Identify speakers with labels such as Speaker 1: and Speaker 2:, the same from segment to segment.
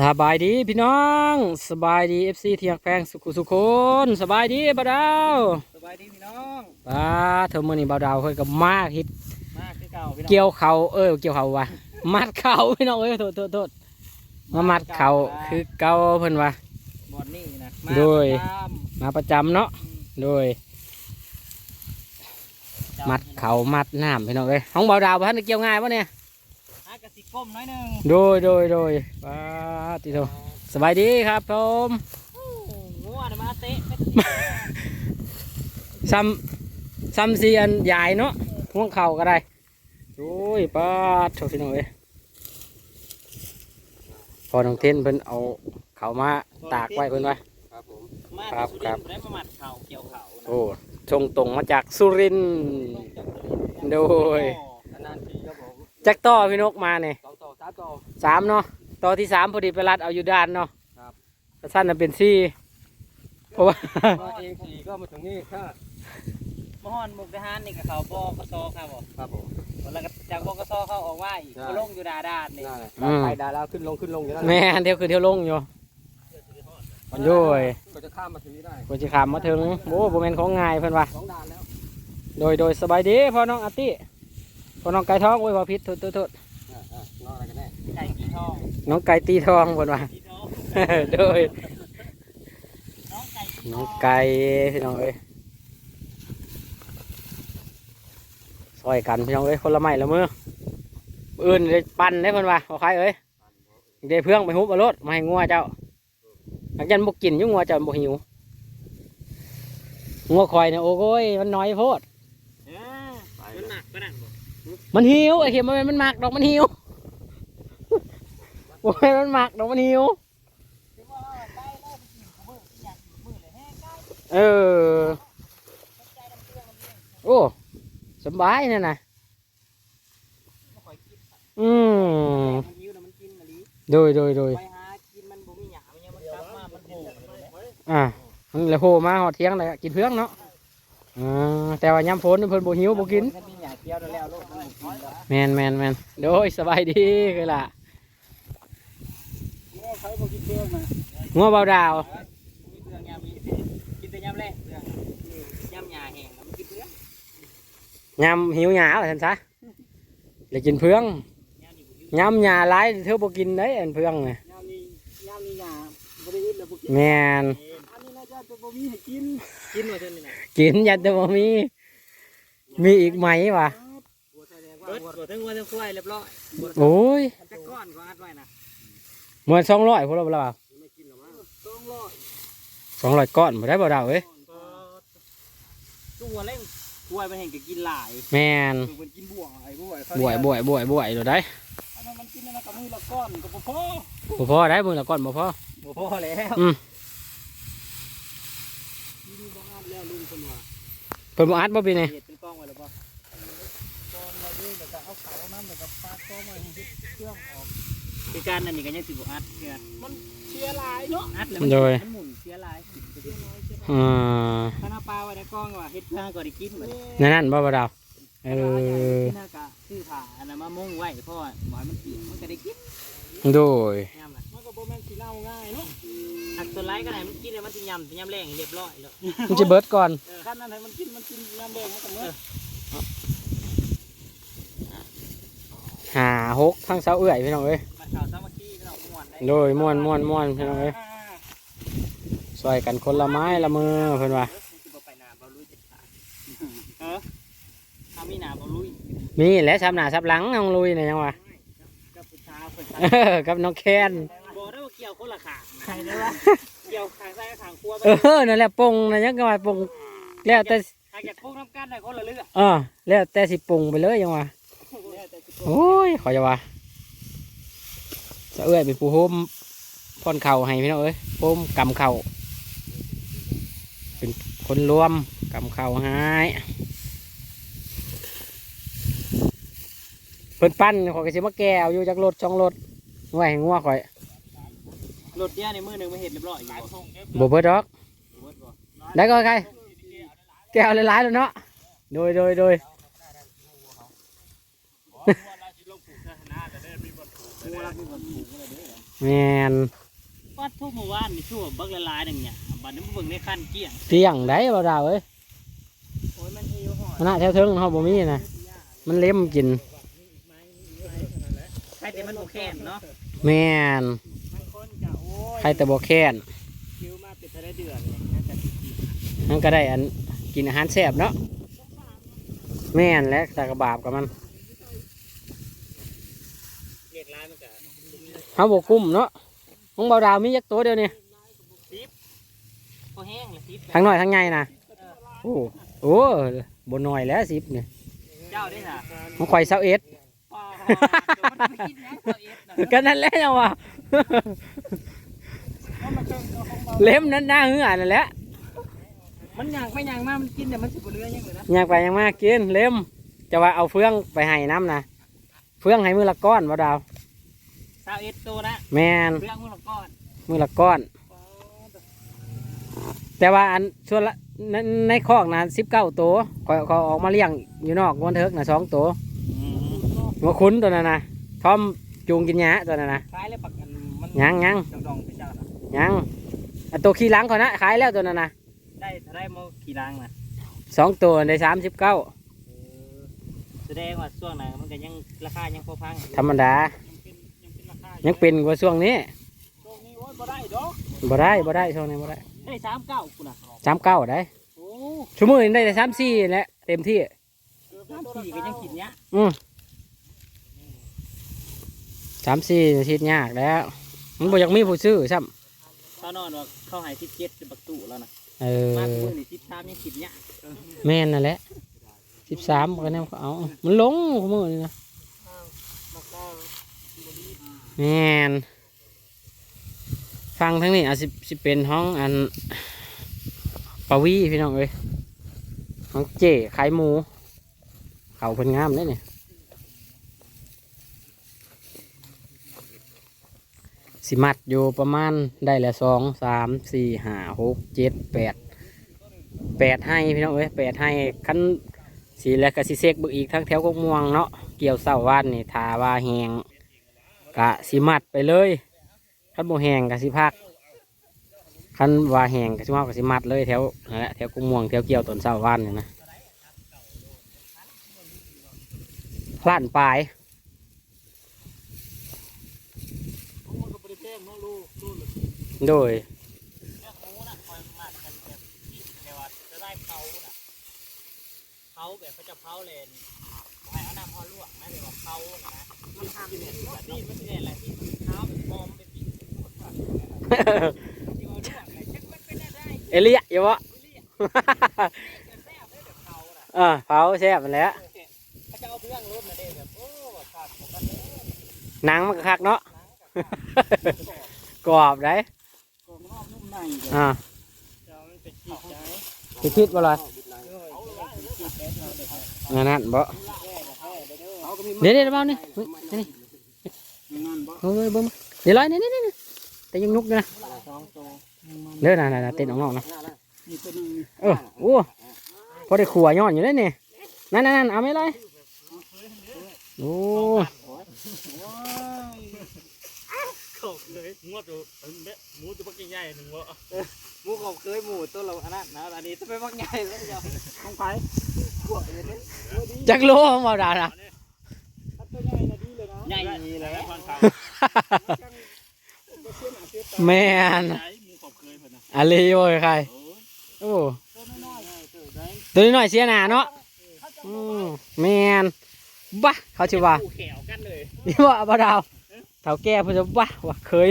Speaker 1: สบายดีพี่น้องสบายดีเอฟซีเทียงแพงสุขุสุคนสบายดีบ่าวดาว
Speaker 2: สบายดีพี่น้อง
Speaker 1: ป้าเธอมื่อนี้บ่าวดาวเพิ่นก็มาเฮ็ด
Speaker 2: มากคือเก่าพี่น้อง
Speaker 1: เกี่ยวเขาเออเกี่ยวเขาว่ะมัดเขาพี่น้องเอ้ยโทษโทษโทษมามัดเขาคือเก่าเพิ่นว่า
Speaker 2: บอดนี่นะ
Speaker 1: โดย
Speaker 2: ตาม
Speaker 1: มาประจำเนาะโดย มัดเขามัดน้ำพี่น้องเอ้ยห้องบ่าวดาวบ่ทันได้เกี่ยวง่ายวะเนี่ย
Speaker 2: หา กระสิก้มน้อยหนึง
Speaker 1: โดยโดยโดยป้าติโตสบายดีครับผม
Speaker 2: โอ้งัวน่ะมาเตะไป
Speaker 1: ซ้ำซ้ำเสียนใหญ่เนาะห่วงเข่าก็ได้โอ้ยป้าดโทษพี่น้องเอ้ยพอน้องเทนเพิ่นเอาเขามาตากไว้เพิ่นไว้
Speaker 2: ครับผมมา
Speaker 1: ครับ
Speaker 2: สุ
Speaker 1: ครับ
Speaker 2: รินทได้มามัดเข่าเกี่ยวเข่านะ
Speaker 1: โอ้ชงตรงมาจากสุรินทร์โดย
Speaker 2: นานๆทีครับผม
Speaker 1: จักต่อพี่นกมาเนี่ย
Speaker 2: สองต่อสามต่อ
Speaker 1: สามเนาะต่อที่สามพอดีไปรัดเอาอยู่ด้านเนาะ
Speaker 2: ครับ
Speaker 1: กระสั้นน่ะเป็นสี่เพราะว่า
Speaker 2: มาเองสี่ก็มาถึงนี่ค่ะมหอนมุกทหารนี่กับเขาบกสครับผมครับผมแล้วก็จากบกสเข้าออกว่าอีกก็ลงอยู่ดาดานนี่
Speaker 1: อืม
Speaker 3: ไปดาแล้วขึ้นลงขึ้นลงอยู่นั่น
Speaker 1: แม่นเที่ยวคือเที่ยวลงอยู่โดย
Speaker 3: ก็จะข้ามมาถึงนี้ได้
Speaker 1: กว่าจะขามมาถึงโอ้โบแมนของง่ายเพิ่นว่า
Speaker 3: สองด่านแล้ว
Speaker 1: โดยโดยสบายดีพ่อน้องอาร์ตี้ พ่อน้องไก่ทองโอ้ยพ่อพิษโทษโทษโทษ
Speaker 3: อ่าอ่านอกอะไรกันแน่
Speaker 2: ไก่กี่ทอง
Speaker 1: น้องไก่ตีทองเพิ่นว่า
Speaker 2: กี่ทอง
Speaker 1: โดย
Speaker 2: น้องไก่กี่ท
Speaker 1: น้อง
Speaker 2: อง
Speaker 1: ไก่พี่น้องเอ้ยซอยกันพี่น้องเอ้ยคนละไม้ละมืออื่นเลยปั่นได้เพิ่นว่าขอใครเอ้ยเดี๋ยวเพื่องไปฮุบเอารถมาให้งัวเจ้าหลังจากนั้นบุกกินอยุ่งัวเจ้าบุหิวงัวคอยเนี่ยโอ้ยมันน้อยโพด
Speaker 2: เออมันหนักปะนั่นบ่
Speaker 1: มันหิวไอเข็มมันมันหมักดอกมันหิวโอ้ยมันหมักดอกมันหิว
Speaker 2: ถึงว่าใกล้แล้วไปกินขอออยากกินมือเลยแห้งใกล้
Speaker 1: เออโอ้สบายเนี่ยนะ
Speaker 2: อยกิน
Speaker 1: อืมโดยโดยโดย
Speaker 2: ไปหากินมันบ่มีหยามันยังมันกลับมามันโผล่เลย
Speaker 1: อ่ามันเลยโหมาหอดเที่ยงเลยกินเพื่องเนาะอ่าแต่ว่ายามฝนเพิ่นโบหิวโบกิ
Speaker 2: นมีหยาเกี้ยวแล้วลูกมันกิน แล้ว
Speaker 1: แมนแมนแมนโดยสบายดีคือล่ะ
Speaker 2: โอ้ใครบ่กินเกลือมา
Speaker 1: งัวเบาดาว
Speaker 2: มีเกลือยามีกินแต่ยำแรกเกลือยำหยาแห้งแล้วมันกินเกลือยา
Speaker 1: มหิวหยาว่าซั่นซะเลยกินเพื่อง
Speaker 2: ยำนี่บ่หิวยา
Speaker 1: มหยาหลายเธอบ่กินได้อันเพื่องน่ะ
Speaker 2: ยำนี่ยำนี่หยาบ่ได้อึดแล้วบ่กิน
Speaker 1: แมน
Speaker 2: อันนี้น่าจะจะบ่มีให้กินกินว่าเท่านี้น่ะ
Speaker 1: กินยันแต่บ่มีมีอีกไหมวะ
Speaker 2: เบิดบ่ถึงว่าจะควายเรียบร้อย
Speaker 1: โอ้ย
Speaker 2: จักก้อนก็อัดไว้นะ
Speaker 1: เหมือนสองร้อยพวกเราเปล่า
Speaker 2: ไม่กินหรอกมั้งต้องรอด
Speaker 1: สองร้อยก้อนบ่ได้บ่ดาวเอ้ย
Speaker 2: ตัวเล่งควายมันเห็นก็กินหลาย
Speaker 1: แมน
Speaker 2: คือมันกินบ่วงไอ้บ่วง
Speaker 1: บ่วยบ่วยบ่วยบ่วยเดี๋ยวได้
Speaker 2: อันนั้นมันกินนั่นนะกับมือละก้อนก็บ่พอ
Speaker 1: บ่พอได้มือละก้อนบ่พอ
Speaker 2: บ่พอแล้ว
Speaker 1: อืม
Speaker 2: กินบ่อัดแล้วลุงคนว่า
Speaker 1: เพิ่นบ่อัดบ่ปีนี่
Speaker 2: เห็ดเป็นกล้องไว้แล้วบ่ก ล้องไว้ด้วยแล้วก็เอาเขาน้ำแล้วก็ปาดกล้องไว้ให้เฮ็ดเครื่องออกคือการนั่นนี่ก็ยังสิบ่อัดเพื่อนมันเสียหลายเนาะอัดแล้วมันมันหมุนเสียหลาย
Speaker 1: อ่า
Speaker 2: ถ้าน้าปลาไว้ในกล้องว่าเฮ็ดเพื่อก็ได้กินเหมือน
Speaker 1: นั่นนั่นบ่บ่ดาวเออ
Speaker 2: ที่น่ากะซื้อผ้าอันนั้นมามุ่งไว้เพราะว่าหมอยมันเปียกมันก็ได้กิน
Speaker 1: โดย
Speaker 2: ยามน่ะมันก็บ่แม่นสิเล่าง่ายเนาะหักตัวไร้ก็ได้มันกินแล้วมันสิยำสิยำแรงให้เรียบร้อยแล้ว
Speaker 1: มันจะเบิดก่อน
Speaker 2: เออคันนั้นให้มันกินมันกินยำแรงมันก็เมื่อ
Speaker 1: หาหกทั้งเสาเอื่อยพี่น้องเอ้ย
Speaker 2: มาข่าวสามัคคีพี่น้องม่วนได้
Speaker 1: โดยม่วนม่วนม่วนพี่น้องเอ้ยซอยกันคนละไม้ละมือเพิ่นว่า
Speaker 2: เออสิบ่ไปหน้าบ่ลุยเด็ดขาดเออถ้ามีหน้าบ่ลุย
Speaker 1: มีแหละซับหน้าซับหลังน้องลุยเนี่ยยังวะ
Speaker 2: กับผู้ชายเพิ่น
Speaker 1: เออกับน้องแคน
Speaker 2: บ่ได้ว่าเกี่ยวคนละข้างใช่ได้ว่าเกี่ยวข้างซ้ายกับข้างขวาไป
Speaker 1: เออนั่นแหละปรุงนะยังก็ว่าปรุงแล้วแต่
Speaker 2: ถ้าอยากพวกน้ำกันได้คนละเรื่อง
Speaker 1: เออแล้วแต่สิปรุงไปเลยยังวะ
Speaker 2: แล้วแต่สิ
Speaker 1: โอ้ยขอจะว่าเสาเอื่อยเป็นผู้โฮมพ่อนเข่าให้พี่น้องเอ้ยโฮมกำเข่าเป็นคนรวมกำเข่าให้เพิ่นปั้นขอยก็สิมาแก้เอาอยู่จากรถช่องรถไว้ให้งัวข่อย
Speaker 2: รถเดียวในมือหนึงมาเฮ็ดเรียบร้อยอยู่บ่
Speaker 1: บ่เบิดดอก
Speaker 2: เบิดบ่
Speaker 1: ได้ก็ใครแก้วหลายๆแล้วเนาะโดยโดยโดย
Speaker 2: รักมีคนถูกอะไรเด้อ
Speaker 1: แมน
Speaker 2: วัดทุกหมู่บ้านนี่ชั่วบักละลายหนึ่งเนี่ยบัดนี้มึงเบิ่งในขั้นเกี้ยง
Speaker 1: เสี่ยงได้บ่ดาวเอ้ย
Speaker 2: โอ้ยมันหิวหอด
Speaker 1: มันน่าแถวเทิงเฮาบ่มีนะมันเล็มกิน
Speaker 2: ใครแต่มันโอแคนเนาะ
Speaker 1: แม่น
Speaker 2: มันคนกะโอ้ย
Speaker 1: ใครแต่บ่แค้น
Speaker 2: คิวมาเป็นทะเลเดือดเลยน่าจะกิน
Speaker 1: มันก็ได้อันกินอาหารแซ่บเนาะแม่นและตากระบาบกับมัน
Speaker 2: เรียกร้านมันกะ
Speaker 1: เฮาบ่กุ้มเนาะของเบาดาวมีจักตัวเดียวนี่
Speaker 2: พอแห้งเลยทิพย์
Speaker 1: ทั้งน้อยทั้งใหญ่นะโอ้โอ้บ่น้อยแล้ว10นี่
Speaker 2: เจ้าได้น่ะ
Speaker 1: ของข่อย21
Speaker 2: ว้าวมันไปกินนะตัวเอสน่ะ
Speaker 1: ก็นั่นแหละจังว่าเล็มนั้นหน้าเหือนั่นแหละ
Speaker 2: มันย่างไปย่างมามันกินแต่มันสิบเรือยังเลยนะ
Speaker 1: อยากไปยังมากินเล็มจะว่าเอาเฟืองไปให้น้ำนะเฟืองให้มือละก้อนบ่ดาว
Speaker 2: ซา เอสตัวนะ
Speaker 1: แมน
Speaker 2: เรื่องมึงละก้อน
Speaker 1: มือละก้อน แต่ว่าอันส่วนละในในคอกนะสิบเก้าตัวก็ก็ออกมาเลี้ยงอยู่นอกวันเถิกนะสองตัวหัวคุ้นตัวนั้นนะทอมจูงกินหญ้าตัวนั้นนะ
Speaker 2: คล้ายเลยปักกันมัน
Speaker 1: ยังยัง
Speaker 2: ดองๆไปเจ้าน่ะ
Speaker 1: ยังอันตัวขี้หลังเขานะขายแล้วตัวนั้นนะ
Speaker 2: ได้ถ้าได้โมขี่ล้างนะ
Speaker 1: สองตัวได้สามสิบเก้า
Speaker 2: แสดงว่าช่วงนั้นมันก็ยังราคายังพอพัง
Speaker 1: ธรรมดา
Speaker 2: ยังเป็นยังเป็นราคา
Speaker 1: ยังเป็นกว่าช่วงนี้
Speaker 2: ช่วงนี้โอ้ยบ่ได้ดอก
Speaker 1: บ่ได้บ่ได้ช่วงนี้บ่ได้
Speaker 2: ได้สามเก้าคุณน่ะ
Speaker 1: สามเก้าได้
Speaker 2: โอ้
Speaker 1: ชั่วโมงนึงได้แต่สามสี่แหละเต็มที่
Speaker 2: สามสี่ก็ยังกินเนี้ย
Speaker 1: อืมสามสี่ชิดยากแล้วมันบ่อยากมีผู้ซื้อซ้
Speaker 2: เขานอนว่าเขาใหายสิบเจ็ดเป็นประตูแล้วนะำ
Speaker 1: เออ
Speaker 2: มากมือนี่สิบสามยังกินเนี้ย
Speaker 1: แม่นนั่นแหละสิบสามก็แนวเขาเอามันลงของมือนี่นะ
Speaker 2: แล้วก็
Speaker 1: แมนฟังทั้งนี้อาจสิเป็นห้องอันปวีพี่น้องเอ้ยห้องเจ๋ขายหมู เขาเพิ่นงามเลยเนี่ยสิมัดอยู่ประมาณได้ละสองสามสี่ห้าหกเจ็ดแปดแปดให้พี่น้องเอ้ยแปดให้คันสีแล้วก็สิเซกบึกอีกทั้งแถวกกม่วงเนาะเกี่ยวเสาว่านนี่ทาว่าแหง กะสิมัดไปเลยคันโมแหงกะสิพักคันว่าแหงกะสิมากกะสิมัดเลยแถวนั่นแหละแถวกกม่วงแถวเกี่ยวต้นเสาว่านนี่นะล้านปลายโดย
Speaker 2: เขาแบบเขาจะเผาเลน น้ำเขาลวกนะเดี๋ยวว่าเขานะมันทำเนี่ยแบบนี้มันเนี่ยแหละที่เท้ามันมอมเป็นปีที่ว่าลวกเลยจักมันเป็นอะไร
Speaker 1: เอเลียอยู่วะ
Speaker 2: แซ่บเลยแบบเขาน่ะ
Speaker 1: เออเผาแซ่บมันแหล้ว
Speaker 2: เขาจะเอาเพื่องรถมาเด้แบบโอ้แบบขาดของกันเลย
Speaker 1: หนังมันก็คักเนาะกรอบได้
Speaker 2: กองนอกนุ่มใน
Speaker 1: อ่า
Speaker 2: จะมันเป็นจีบใจ
Speaker 1: สิคิดบ่ล่ะ
Speaker 2: เอาละจีบแป๊ดเราเลยครับ
Speaker 1: งั้ นนั่นบ่
Speaker 2: เอาก็มี
Speaker 1: เดี๋ยวเดี๋ยวเบานี่เฮ้ยนี่
Speaker 2: นั่นบ่
Speaker 1: เฮ้ยเบิ่งมาเดี๋ยวร้อยนี่นี่นี่แต่ยังนุกอยู่นะ
Speaker 2: สองตัว
Speaker 1: เด้อน่ะน่ะน่ะเต้นออกนอกนะ
Speaker 2: นี่ตัวนึง
Speaker 1: เออโอ้พอได้ขัวย้อนอยู่เลยนี่นั่นนั่นนั่นเอาไม่เลยโอ้
Speaker 2: ขบเลยงวดดูหมูตัวปักใหญ่หนึ่งวะหมูขบเคยหมูตัวเราอันนั้นนะอันนี้จะไปปักใหญ่แล้วจ้ะต้องไปขวดเลยนะ
Speaker 1: จักโลของเบาดานะ
Speaker 2: ตัวใหญ่ นะดีเลยนะใหญ่เลยนะ
Speaker 1: แม่นอะไรโอ้ยใครโอ้
Speaker 2: ตัวน้อยๆตัวใหญ่
Speaker 1: ตัวนี้หน่อยเสียหนาเนาะแม่นบ้าเขาชื่อว่า
Speaker 2: แขวกันเลย
Speaker 1: นี่ว่าบ่ดาวเท่าแก่พิ่นจะว่าว่าเคย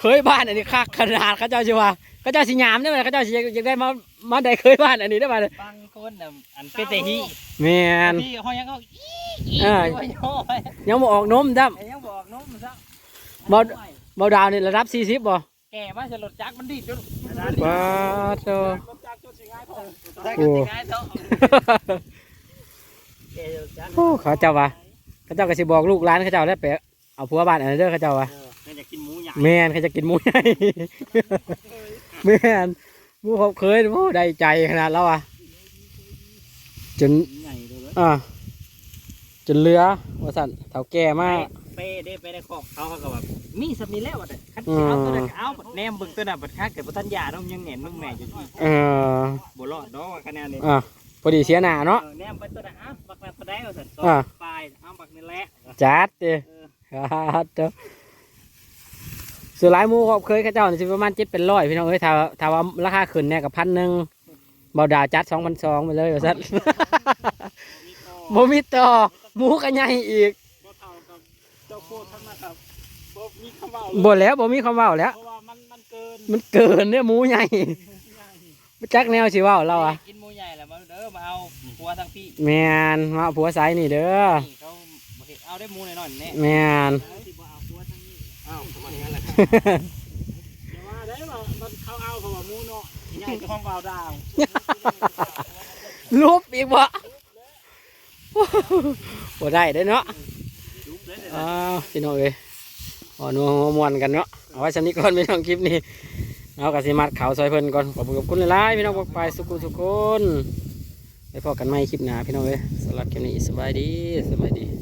Speaker 1: เคยบ้านอันนี้คักขนาดเขาเจ้าสิว่าเขาเจ้าสิยามได้บ่เขาเจ้าสิยากได้มามาได้เคยบ้านอันนี้ได้บ่
Speaker 2: บาง คนน่ะอันเป็นแต่ฮี
Speaker 1: แม่น
Speaker 2: พี่เขายังเอา
Speaker 1: เออ
Speaker 2: ย่อไป
Speaker 1: ยังบ่ออกนมจ้ะ
Speaker 2: ยังบอกน้องมันซะ
Speaker 1: บ่บ่ดาวนี่ระดับ40บ่
Speaker 2: แก่มาจะรถจักรมันดีดจน
Speaker 1: ว้าโต
Speaker 2: รถจักรจนสิง่ายพอ
Speaker 1: โอ้
Speaker 2: ง่ายเท่าแก่รถจักร
Speaker 1: โอ้เขาเจ้าว่าเขาเจ้าก็สิบอกลูกหลานเขาเจ้าได้ไปเอาผัวบ้านอันนั้นเด้อเขาเจ้าว่า
Speaker 2: เออแม่อยากกินหมูใหญ่
Speaker 1: แม่นเขาจะกินหมูใหญ่แม่นหมูเขาเคยโอ้ได้ใจขนาดแล้วอะ จน
Speaker 2: ใหญ่เลย
Speaker 1: อ่าจนเรือว่าสั่นเฒ่าแก่มาก
Speaker 2: เป้ได้ไปได้ของเขาเขาก็แบบมีสำนีแล้วอะแต่คันสิเอาตัวนั้นก็เอาบัดแนมเบิ่งตัวนั้นบัดคักเกิดบ่ทันยาน้องยังแหน่นมึงแหม่อยู่ที่
Speaker 1: เออ
Speaker 2: บ่รอดดอกว่าคะแนนนี้
Speaker 1: อะพอดีเสียหน้าเนาะ
Speaker 2: เออแนมไปตัวนั้นอ้าวบักนั้นบ่ได้ว่าซั่น
Speaker 1: อ่า
Speaker 2: ปลายเอาบักนี่แหละ
Speaker 1: จัดเด้
Speaker 2: เออ
Speaker 1: ครับเจ้าส่วนหลายหมูเขาเคยเขาเจ้านี่สิประมาณเจ็ดเป็นร้อยพี่น้องเอ้ยถ้าถ้าว่าราคาขึ้นเนี่ยกับพันหนึ่งเบาดาวจัดสองพันสองไปเลยว่าซั่น
Speaker 2: มีต่อ
Speaker 1: บ่มีต่อหมูก็ใหญ่อีก
Speaker 2: บ่เท่ากับเจ้าโคตรทั้งนั้นครับบ่มีคำเว้า
Speaker 1: บ่แล้วบ่มีคำเว้าแล้ว
Speaker 2: เพราะว่ามันมันเกิน
Speaker 1: มันเกินเนี่ยหมูใหญ่จักแนวสิเว้าเราอะ
Speaker 2: กินหมูใหญ่แล้วมาเด้อมาเอาผัวทั้งพี่
Speaker 1: แมนมาเอาผัวสายนี่เด้อ
Speaker 2: นี่เขาบ่เห็นเอาได้หมูหน่อยๆนี่
Speaker 1: แมน
Speaker 2: เอาสิบ่เอาผัวทั้งนี้
Speaker 3: อ้าวทำไมอย่างนั้นล่ะ
Speaker 2: อย่า หญ่ก็ห้องเบาดาว
Speaker 1: รูปอีกบ่บ่ได้เด้อเนาะ
Speaker 2: จุ๊บเลย
Speaker 1: อ้าวพี่น้องเอ้ยอ๋อนัวหัวมวนกันเนาะเอาไว้ชำนี้ก่อนพี่น้องคลิปนี้เอากระสิมัดเขาวซอยเพิ่นก่อนขอบคุณขอบคุณหลายๆพี่น้องบอกไปสุขุสุขคนไปพอกันใหม่คลิปหน้าพี่น้องเอ้ยสำหรับคลิปนี้สบายดีสบายดี